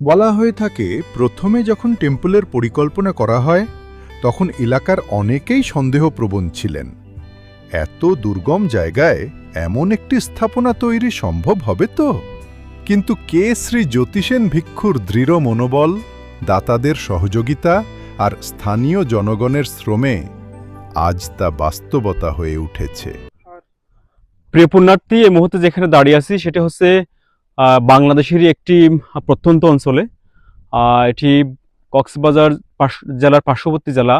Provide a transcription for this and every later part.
বলা হয়ে থাকে, প্রথমে যখন টেম্পলের পরিকল্পনা করা হয়, তখন এলাকার অনেকেই সন্দেহপ্রবণ ছিলেন। এত দুর্গম জায়গায় এমন একটি স্থাপনা তৈরি সম্ভব হবে তো? কিন্তু কে শ্রী জ্যোতিষেন ভিক্ষুর দৃঢ় মনোবল, দাতাদের সহযোগিতা আর স্থানীয় জনগণের শ্রমে আজ তা বাস্তবতা হয়ে উঠেছে? প্রিয় পুণ্যার্থী এই মুহূর্তে যেখানে দাঁড়িয়ে আছি, সেটা হচ্ছে বাংলাদেশেরই একটি প্রত্যন্ত অঞ্চলে। এটি কক্সবাজার জেলার পার্শ্ববর্তী জেলা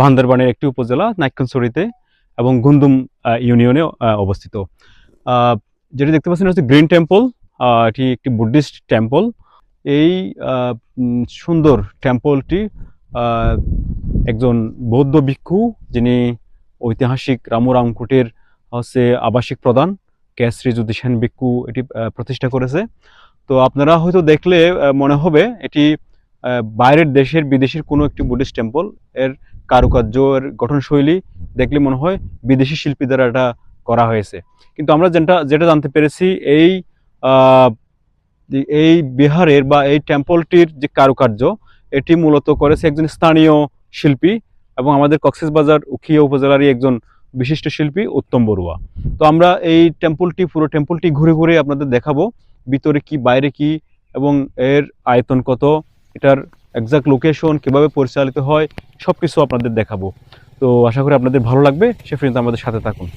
বান্দরবানের একটি উপজেলা নাইক্ষণছড়িতে এবং গুন্দুম ইউনিয়নে অবস্থিত। যেটি দেখতে পাচ্ছেন হচ্ছে গ্রিন টেম্পল। এটি একটি বুদ্ধিস্ট টেম্পল। এই সুন্দর টেম্পলটি একজন বৌদ্ধ ভিক্ষু যিনি ঐতিহাসিক রামু রামকুটির হচ্ছে আবাসিক প্রধান। জ্যোতি সেন ভিক্ষু এটি প্রতিষ্ঠা করেছে। তো আপনারা হয়তো দেখলে মনে হবে এটি বাইরের দেশের বিদেশের কোনো একটি বুদ্ধিস্ট টেম্পল এর কারুকার্য, এর গঠনশৈলী দেখলে মনে হয় বিদেশি শিল্পী দ্বারা এটা করা হয়েছে। কিন্তু আমরা যেটা যেটা জানতে পেরেছি, এই এই বিহারের বা এই টেম্পলটির যে কারুকার্য, এটি মূলত করেছে একজন স্থানীয় শিল্পী এবং আমাদের কক্সেসবাজার উখিয়া উপজেলারই একজন বিশিষ্ট শিল্পী উত্তম বড়ুয়া। তো আমরা এই টেম্পলটি পুরো টেম্পলটি ঘুরে ঘুরে আপনাদের দেখাবো, ভিতরে কি, বাইরে কি, এবং এর আয়তন কত, এটার এক্সাক্ট লোকেশন কীভাবে পরিচালিত হয় সব কিছু আপনাদের দেখাবো। তো আশা করি আপনাদের ভালো লাগবে, সে পর্যন্ত আমাদের সাথে থাকুন।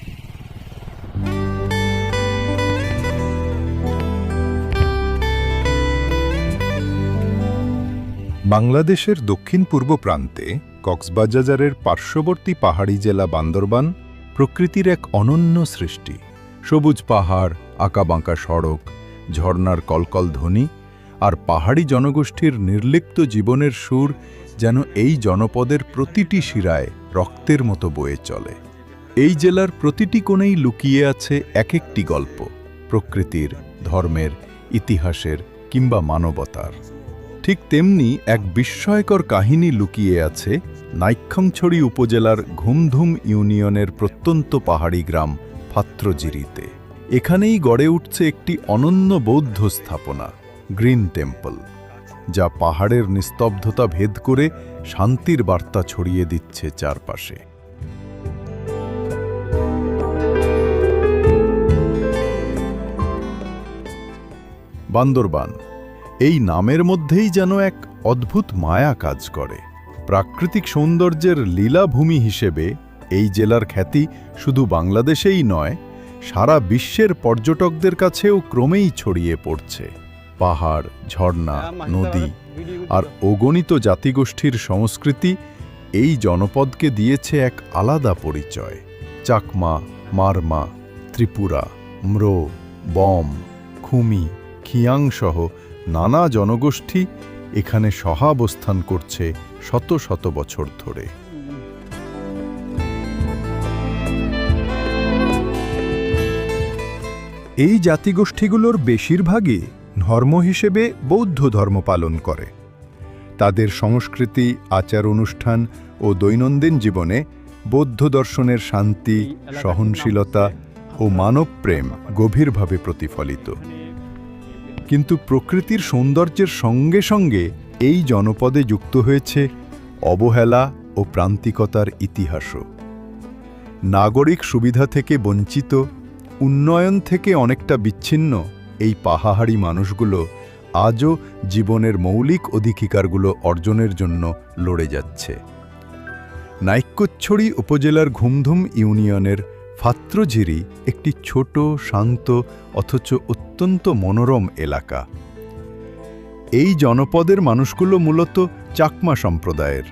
বাংলাদেশের দক্ষিণ পূর্ব প্রান্তে কক্সবাজারের পার্শ্ববর্তী পাহাড়ি জেলা বান্দরবান প্রকৃতির এক অনন্য সৃষ্টি। সবুজ পাহাড়, আঁকাবাঁকা সড়ক, ঝর্ণার কলকল ধ্বনি আর পাহাড়ি জনগোষ্ঠীর নির্লিপ্ত জীবনের সুর যেন এই জনপদের প্রতিটি শিরায় রক্তের মতো বয়ে চলে। এই জেলার প্রতিটি কোণেই লুকিয়ে আছে এক একটি গল্প, প্রকৃতির, ধর্মের, ইতিহাসের কিংবা মানবতার। ঠিক তেমনি এক বিস্ময়কর কাহিনী লুকিয়ে আছে নাইক্ষংছড়ি উপজেলার ঘুমধুম ইউনিয়নের প্রত্যন্ত পাহাড়ি গ্রাম ফাত্রজিরিতে। এখানেই গড়ে উঠছে একটি অনন্য বৌদ্ধ স্থাপনা, গ্রিন টেম্পল, যা পাহাড়ের নিস্তব্ধতা ভেদ করে শান্তির বার্তা ছড়িয়ে দিচ্ছে চারপাশে। বান্দরবান এই নামের মধ্যেই যেন এক অদ্ভুত মায়া কাজ করে। প্রাকৃতিক সৌন্দর্যের লীলাভূমি হিসেবে এই জেলার খ্যাতি শুধু বাংলাদেশেই নয় সারা বিশ্বের পর্যটকদের কাছেও ক্রমেই ছড়িয়ে পড়ছে। পাহাড় ঝর্ণা নদী আর অগণিত জাতিগোষ্ঠীর সংস্কৃতি এই জনপদকে দিয়েছে এক আলাদা পরিচয়। চাকমা মারমা ত্রিপুরা ম্রো বম খুমি খিয়াংসহ নানা জনগোষ্ঠী এখানে সহাবস্থান করছে শত শত বছর ধরে। এই জাতিগোষ্ঠীগুলোর বেশিরভাগই ধর্ম হিসেবে বৌদ্ধ ধর্ম পালন করে। তাদের সংস্কৃতি, আচার অনুষ্ঠান ও দৈনন্দিন জীবনে বৌদ্ধ দর্শনের শান্তি, সহনশীলতা ও মানবপ্রেম গভীরভাবে প্রতিফলিত। কিন্তু প্রকৃতির সৌন্দর্যের সঙ্গে সঙ্গে এই জনপদে যুক্ত হয়েছে অবহেলা ও প্রান্তিকতার ইতিহাসও। নাগরিক সুবিধা থেকে বঞ্চিত, উন্নয়ন থেকে অনেকটা বিচ্ছিন্ন এই পাহাড়ি মানুষগুলো আজও জীবনের মৌলিক অধিকারগুলো অর্জনের জন্য লড়ে যাচ্ছে। নাইক্যচ্ছড়ি উপজেলার ঘুমধুম ইউনিয়নের ফাত্রঝিরি একটি ছোট, শান্ত, অথচ অত্যন্ত মনোরম এলাকা। এই জনপদের মানুষগুলো মূলত চাকমা সম্প্রদায়ের।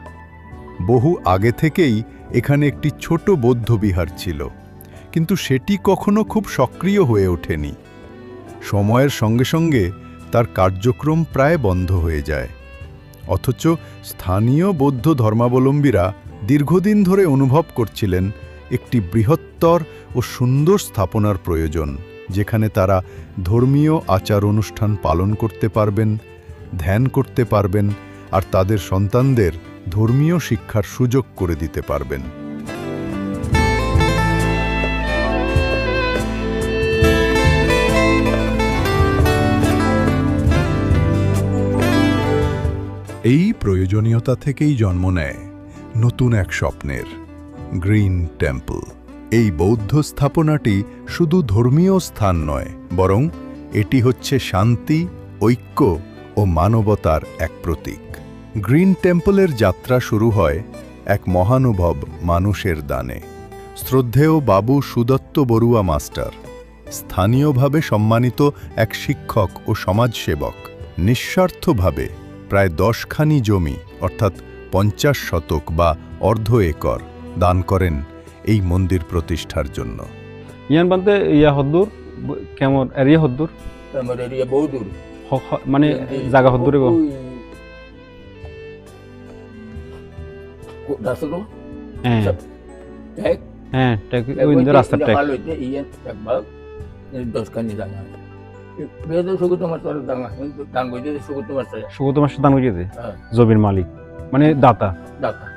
বহু আগে থেকেই এখানে একটি ছোট বৌদ্ধবিহার ছিল, কিন্তু সেটি কখনো খুব সক্রিয় হয়ে ওঠেনি। সময়ের সঙ্গে সঙ্গে তার কার্যক্রম প্রায় বন্ধ হয়ে যায়। অথচ স্থানীয় বৌদ্ধ ধর্মাবলম্বীরা দীর্ঘদিন ধরে অনুভব করছিলেন একটি বৃহত্তর ও সুন্দর স্থাপনার প্রয়োজন। যেখানে তারা ধর্মীয় আচার অনুষ্ঠান পালন করতে পারবেন, ধ্যান করতে পারবেন, আর তাদের সন্তানদের ধর্মীয় শিক্ষার সুযোগ করে দিতে পারবেন। এই প্রয়োজনীয়তা থেকেই জন্ম নেয় নতুন এক স্বপ্নের, গ্রিন টেম্পল। এই বৌদ্ধ স্থাপনাটি শুধু ধর্মীয় স্থান নয়, বরং এটি হচ্ছে শান্তি, ঐক্য ও মানবতার এক প্রতীক। গ্রিন টেম্পলের যাত্রা শুরু হয় এক মহানুভব মানুষের দানে। শ্রদ্ধেয় বাবু সুদত্ত বড়ুয়া মাস্টার, স্থানীয়ভাবে সম্মানিত এক শিক্ষক ও সমাজসেবক, নিঃস্বার্থভাবে প্রায় দশখানি জমি, অর্থাৎ পঞ্চাশ শতক বা অর্ধ একর, দান করেন এই মন্দির প্রতিষ্ঠার জন্য। ইয়ান বানতে ইয়া হদ্দুর কেমন এরিয়া হদ্দুর? আমার এরিয়া বহু দূর। মানে জায়গা হদ্দুরে গো হ্যাঁ। হ্যাঁ ট্যাক- ওই রাস্তার ট্যাক দশখানি দাঙ্গা সুগত মাস্টার দান। জমির মালিক মানে দাতা। ডাকা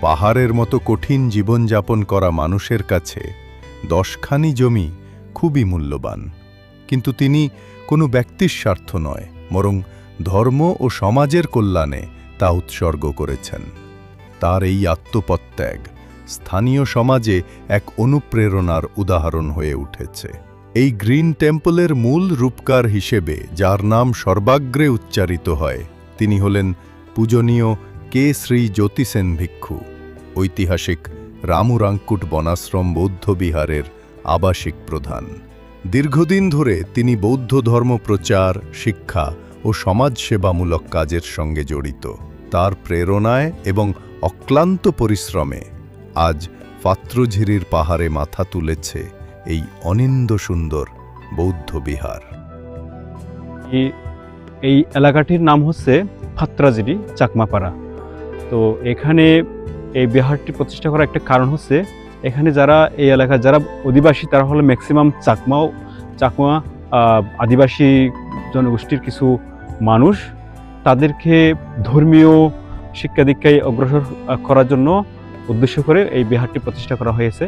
পাহাড়ের মতো কঠিন জীবনযাপন করা মানুষের কাছে দশখানি জমি খুবই মূল্যবান। কিন্তু তিনি কোনো ব্যক্তির স্বার্থ নয়, বরং ধর্ম ও সমাজের কল্যাণে তা উৎসর্গ করেছেন। তার এই আত্মপত্যাগ স্থানীয় সমাজে এক অনুপ্রেরণার উদাহরণ হয়ে উঠেছে। এই গ্রিন টেম্পলের মূল রূপকার হিসেবে, যার নাম সর্বাগ্রে উচ্চারিত হয়, তিনি হলেন পূজনীয় কে শ্রী জ্যোতিসেন ভিক্ষু? ঐতিহাসিক রামুরাঙ্কুট বনাশ্রম বৌদ্ধবিহারের আবাসিক প্রধান। দীর্ঘদিন ধরে তিনি বৌদ্ধ ধর্ম প্রচার, শিক্ষা ও সমাজসেবামূলক কাজের সঙ্গে জড়িত। তার প্রেরণায় এবং অক্লান্ত পরিশ্রমে আজ পাত্রঝিরির পাহাড়ে মাথা তুলেছে এই অনিন্দ সুন্দর বৌদ্ধ বিহার। এই- এলাকাটির নাম হচ্ছে ফাত্রাজিরি চাকমাপাড়া। তো এখানে এই বিহারটি প্রতিষ্ঠা করার একটা কারণ হচ্ছে, এখানে যারা এই এলাকার যারা অধিবাসী, তারা হলো ম্যাক্সিমাম চাকমাও, চাকমা আদিবাসী জনগোষ্ঠীর কিছু মানুষ। তাদেরকে ধর্মীয় শিক্ষা দীক্ষায় অগ্রসর করার জন্য উদ্দেশ্য করে এই বিহারটি প্রতিষ্ঠা করা হয়েছে।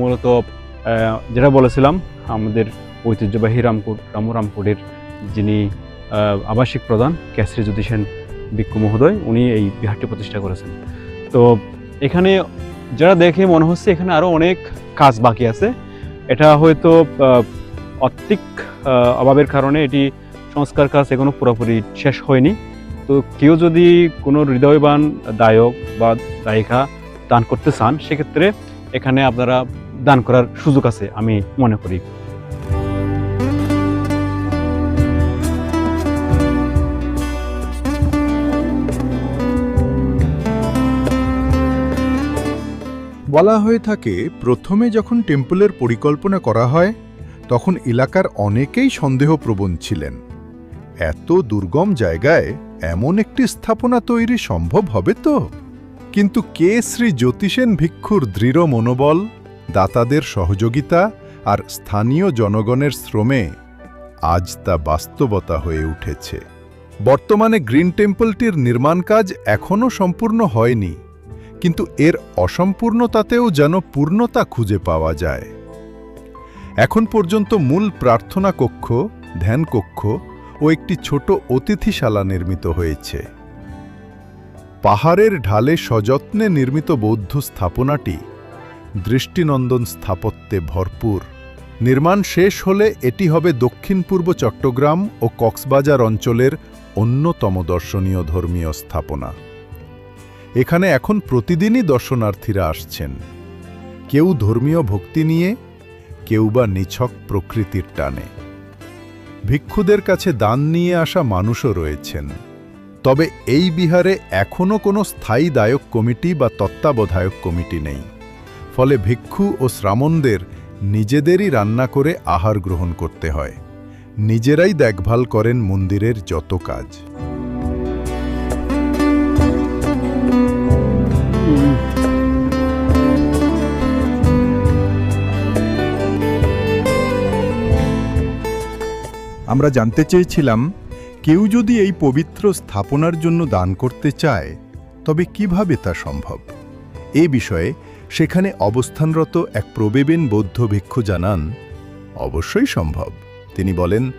মূলত যেটা বলেছিলাম, আমাদের ঐতিহ্যবাহী রামপুর রামুরামপুরের যিনি আবাসিক প্রধান ক্যাশ্রী জ্যোতি সেন ভিক্ষু মহোদয় উনি এই বিহারটি প্রতিষ্ঠা করেছেন। তো এখানে যারা দেখে মনে হচ্ছে এখানে আরও অনেক কাজ বাকি আছে এটা হয়তো আহ, অভাবের কারণে এটি সংস্কার কাজ এখনও পুরোপুরি শেষ হয়নি। তো কেউ যদি কোনো হৃদয়বান দায়ক বা দায়িকা দান করতে চান সেক্ষেত্রে এখানে আপনারা দান করার সুযোগ আছে আমি মনে করি। বলা হয়ে থাকে, প্রথমে যখন টেম্পলের পরিকল্পনা করা হয়, তখন এলাকার অনেকেই সন্দেহপ্রবণ ছিলেন। এত দুর্গম জায়গায় এমন একটি স্থাপনা তৈরি সম্ভব হবে তো? কিন্তু কে শ্রী জ্যোতিষেন ভিক্ষুর দৃঢ় মনোবল, দাতাদের সহযোগিতা আর স্থানীয় জনগণের শ্রমে আজ তা বাস্তবতা হয়ে উঠেছে। বর্তমানে গ্রিন টেম্পলটির নির্মাণ কাজ এখনও সম্পূর্ণ হয়নি। কিন্তু এর অসম্পূর্ণতাতেও যেন পূর্ণতা খুঁজে পাওয়া যায়। এখন পর্যন্ত মূল প্রার্থনা কক্ষ, ধ্যান কক্ষ ও একটি ছোট অতিথিশালা নির্মিত হয়েছে। পাহাড়ের ঢালে সযত্নে নির্মিত বৌদ্ধ স্থাপনাটি দৃষ্টিনন্দন স্থাপত্যে ভরপুর। নির্মাণ শেষ হলে এটি হবে দক্ষিণ পূর্ব চট্টগ্রাম ও কক্সবাজার অঞ্চলের অন্যতম দর্শনীয় ধর্মীয় স্থাপনা। এখানে এখন প্রতিদিনই দর্শনার্থীরা আসছেন। কেউ ধর্মীয় ভক্তি নিয়ে, কেউ বা নিছক প্রকৃতির টানে। ভিক্ষুদের কাছে দান নিয়ে আসা মানুষও রয়েছেন। তবে এই বিহারে এখনও কোনো স্থায়ী দায়ক কমিটি বা তত্ত্বাবধায়ক কমিটি নেই। ফলে ভিক্ষু ও শ্রামণদের নিজেদেরই রান্না করে আহার গ্রহণ করতে হয়। নিজেরাই দেখভাল করেন মন্দিরের যত কাজ। আমরা জানতে চেয়েছিলাম, কেউ যদি এই পবিত্র স্থাপনার জন্য দান করতে চায়, তবে কীভাবে তা সম্ভব? এ বিষয়ে সেখানে অবস্থানরত এক প্রবেবেন বৌদ্ধ ভিক্ষু জানান, অবশ্যই সম্ভব। তিনি বলেন,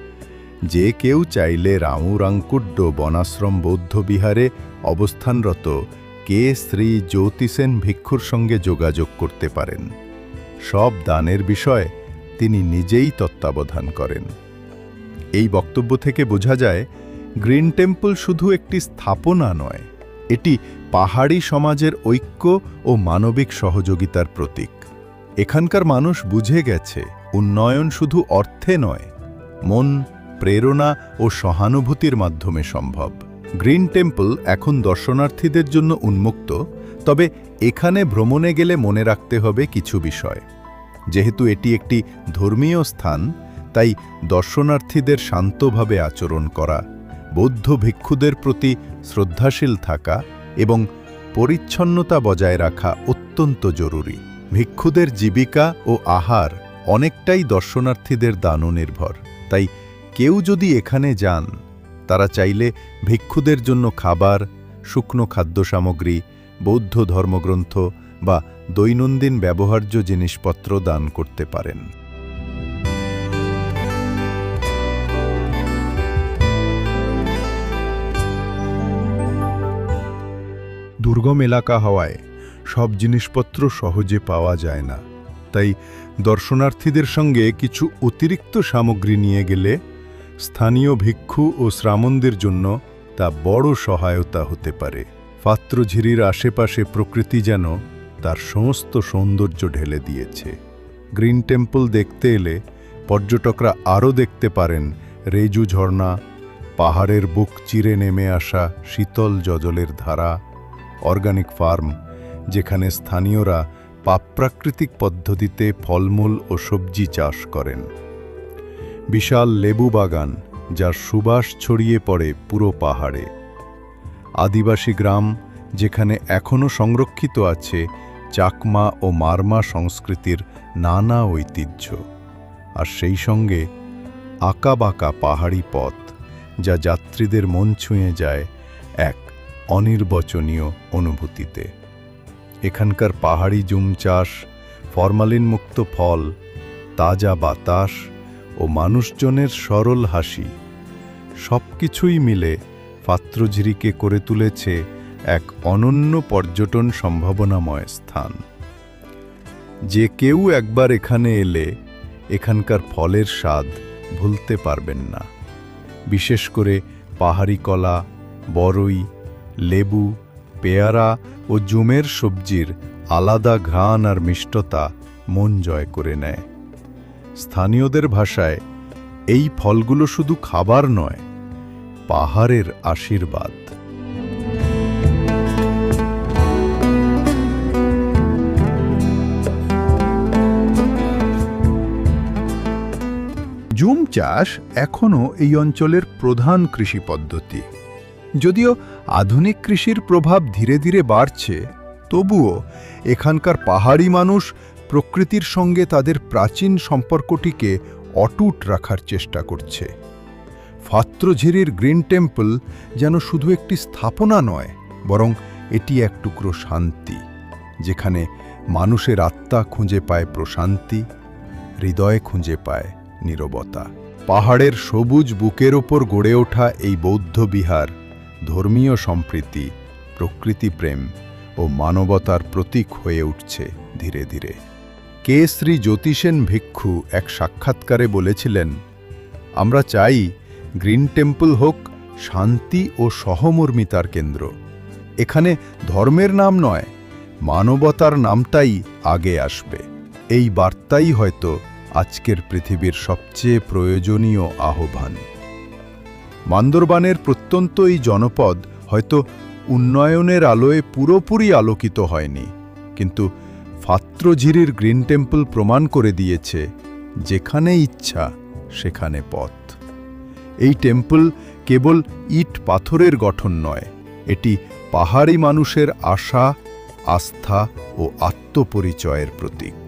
যে কেউ চাইলে রামুরাঙ্কুড্ড বনাশ্রম বৌদ্ধ বিহারে অবস্থানরত কে শ্রী জ্যোতিসেন ভিক্ষুর সঙ্গে যোগাযোগ করতে পারেন। সব দানের বিষয় তিনি নিজেই তত্ত্বাবধান করেন। এই বক্তব্য থেকে বোঝা যায়, গ্রিন টেম্পল শুধু একটি স্থাপনা নয়, এটি পাহাড়ি সমাজের ঐক্য ও মানবিক সহযোগিতার প্রতীক। এখানকার মানুষ বুঝে গেছে, উন্নয়ন শুধু অর্থে নয়, মন, প্রেরণা ও সহানুভূতির মাধ্যমে সম্ভব। গ্রিন টেম্পল এখন দর্শনার্থীদের জন্য উন্মুক্ত, তবে এখানে ভ্রমণে গেলে মনে রাখতে হবে কিছু বিষয়। যেহেতু এটি একটি ধর্মীয় স্থান, তাই দর্শনার্থীদের শান্তভাবে আচরণ করা, বৌদ্ধ ভিক্ষুদের প্রতি শ্রদ্ধাশীল থাকা এবং পরিচ্ছন্নতা বজায় রাখা অত্যন্ত জরুরি। ভিক্ষুদের জীবিকা ও আহার অনেকটাই দর্শনার্থীদের দানও নির্ভর তাই কেউ যদি এখানে যান তারা চাইলে ভিক্ষুদের জন্য খাবার, শুকনো খাদ্য সামগ্রী বৌদ্ধ ধর্মগ্রন্থ বা দৈনন্দিন ব্যবহার্য জিনিসপত্র দান করতে পারেন। দুর্গম এলাকা হওয়ায় সব জিনিসপত্র সহজে পাওয়া যায় না। তাই দর্শনার্থীদের সঙ্গে কিছু অতিরিক্ত সামগ্রী নিয়ে গেলে স্থানীয় ভিক্ষু ও শ্রামণদের জন্য তা বড় সহায়তা হতে পারে। পাত্রঝিরির আশেপাশে প্রকৃতি যেন তার সমস্ত সৌন্দর্য ঢেলে দিয়েছে। গ্রিন টেম্পল দেখতে এলে পর্যটকরা আরও দেখতে পারেন রেজু ঝর্ণা, পাহাড়ের বুক চিরে নেমে আসা শীতল জজলের ধারা, অর্গানিক ফার্ম, যেখানে স্থানীয়রা পাপ্রাকৃতিক পদ্ধতিতে ফলমূল ও সবজি চাষ করেন। বিশাল লেবু বাগান যার সুবাস ছড়িয়ে পড়ে পুরো পাহাড়ে। আদিবাসী গ্রাম যেখানে এখনও সংরক্ষিত আছে চাকমা ও মারমা সংস্কৃতির নানা ঐতিহ্য। আর সেই সঙ্গে আঁকাবাঁকা পাহাড়ি পথ যা যাত্রীদের মন ছুঁয়ে যায় এক অনির্বচনীয় অনুভূতিতে। এখানকার পাহাড়ি জুম চাষ, ফরমালিনমুক্ত ফল, তাজা বাতাস ও মানুষজনের সরল হাসি। সব কিছুই মিলে পাত্রঝিরিকে করে তুলেছে এক অনন্য পর্যটন সম্ভাবনাময় স্থান। যে কেউ একবার এখানে এলে এখানকার ফলের স্বাদ ভুলতে পারবেন না। বিশেষ করে পাহাড়ি কলা, বরই, লেবু, পেয়ারা ও জুমের সবজির আলাদা ঘ্রাণ আর মিষ্টতা মন জয় করে নেয়। স্থানীয়দের ভাষায়, এই ফলগুলো শুধু খাবার নয়, পাহাড়ের আশীর্বাদ। জুম চাষ এখনও এই অঞ্চলের প্রধান কৃষি পদ্ধতি। যদিও আধুনিক কৃষির প্রভাব ধীরে ধীরে বাড়ছে, তবুও এখানকার পাহাড়ি মানুষ প্রকৃতির সঙ্গে তাদের প্রাচীন সম্পর্কটিকে অটুট রাখার চেষ্টা করছে। ফাত্রঝিরির গ্রিন টেম্পল যেন শুধু একটি স্থাপনা নয়, বরং এটি এক টুকরো শান্তি, যেখানে মানুষের আত্মা খুঁজে পায় প্রশান্তি, হৃদয় খুঁজে পায় নীরবতা। পাহাড়ের সবুজ বুকের ওপর গড়ে ওঠা এই বৌদ্ধ বিহার ধর্মীয় সম্প্রীতি প্রকৃতিপ্রেম ও মানবতার প্রতীক হয়ে উঠছে ধীরে ধীরে। কে শ্রী জ্যোতিষেন ভিক্ষু এক সাক্ষাৎকারে বলেছিলেন, আমরা চাই গ্রিন টেম্পল হোক, শান্তি ও সহমর্মিতার কেন্দ্র। এখানে ধর্মের নাম নয়, মানবতার নামটাই আগে আসবে। এই বার্তাই হয়তো আজকের পৃথিবীর সবচেয়ে প্রয়োজনীয় আহ্বান। মান্দরবানের প্রত্যন্ত এই জনপদ হয়তো উন্নয়নের আলোয় পুরোপুরি আলোকিত হয়নি, কিন্তু ফাত্রঝিরির গ্রিন টেম্পল প্রমাণ করে দিয়েছে, যেখানে ইচ্ছা, সেখানে পথ। এই টেম্পল কেবল ইট পাথরের গঠন নয়, এটি পাহাড়ি মানুষের আশা, আস্থা ও আত্মপরিচয়ের প্রতীক।